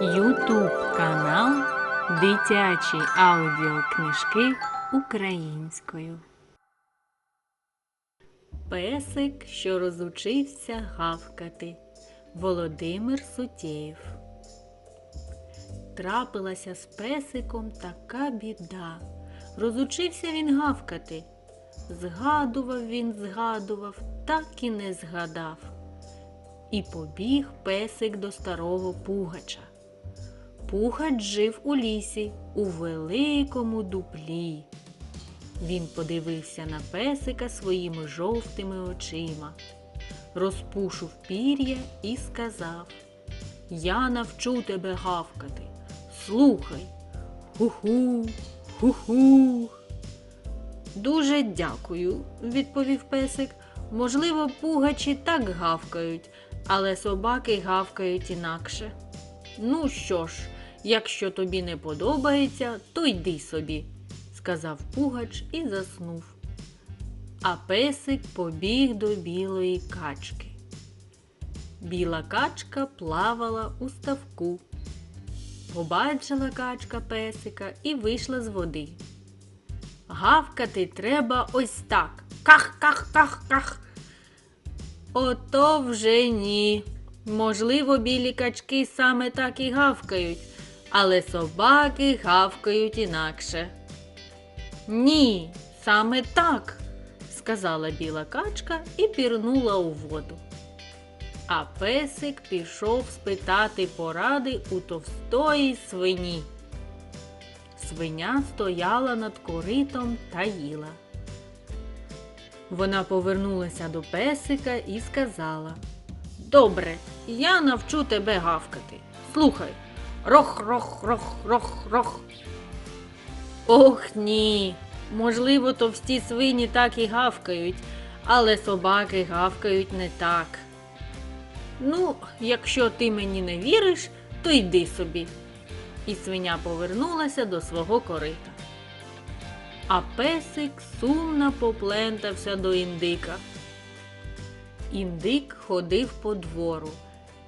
Ютуб канал Дитячі аудіокнижки українською. Песик, що розучився гавкати. Володимир Сутєєв. Трапилася з песиком така біда. Розучився він гавкати. Згадував він, згадував, так і не згадав. І побіг песик до старого пугача. Пугач жив у лісі, у великому дуплі. Він подивився на песика своїми жовтими очима, розпушив пір'я і сказав Я навчу тебе гавкати. Слухай. Ху-ху, ху-ху. Дуже дякую, відповів песик. Можливо, пугачі так гавкають, але собаки гавкають інакше. Ну що ж, якщо тобі не подобається, то йди собі, сказав пугач і заснув. А песик побіг до білої качки. Біла качка плавала у ставку. Побачила качка песика і вийшла з води. Гавкати треба ось так. Ках-ках-ках-ках. Ото вже ні. Можливо, білі качки саме так і гавкають, але собаки гавкають інакше. Ні, саме так, сказала біла качка і пірнула у воду. А песик пішов спитати поради у товстої свині. Свиня стояла над коритом та їла. Вона повернулася до песика і сказала Добре, я навчу тебе гавкати. Слухай. Рох, рох, рох, рох, рох. Ох ні. Можливо, товсті свині так і гавкають, але собаки гавкають не так. Ну, якщо ти мені не віриш, то йди собі. І свиня повернулася до свого корита. А песик сумно поплентався до індика. Індик ходив по двору.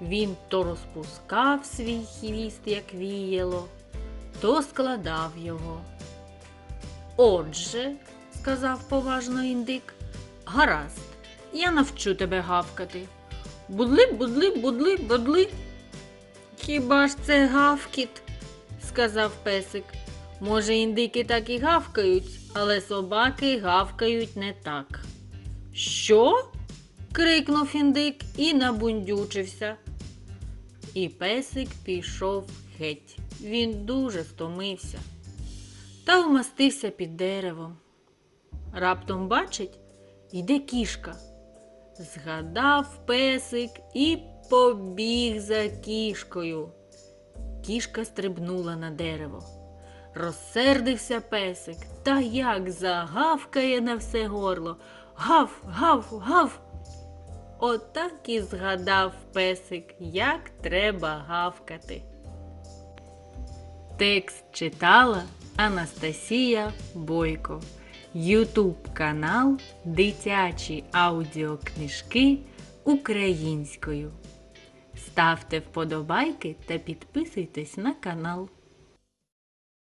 Він то розпускав свій хвіст, як віяло, то складав його. Отже, сказав поважно індик, гаразд, я навчу тебе гавкати. Будли, будли, будли, будли. Хіба ж це гавкіт? сказав песик. Може, індики так і гавкають, але собаки гавкають не так. Що? крикнув індик і набундючився. І песик пішов геть. Він дуже стомився та вмастився під деревом. Раптом бачить, йде кішка. Згадав песик і побіг за кішкою. Кішка стрибнула на дерево. Розсердився песик та як загавкає на все горло. Гав, гав, гав. Отак і згадав песик, як треба гавкати. Текст читала Анастасія Бойко. Ютуб канал Дитячі аудіокнижки українською. Ставте вподобайки та підписуйтесь на канал.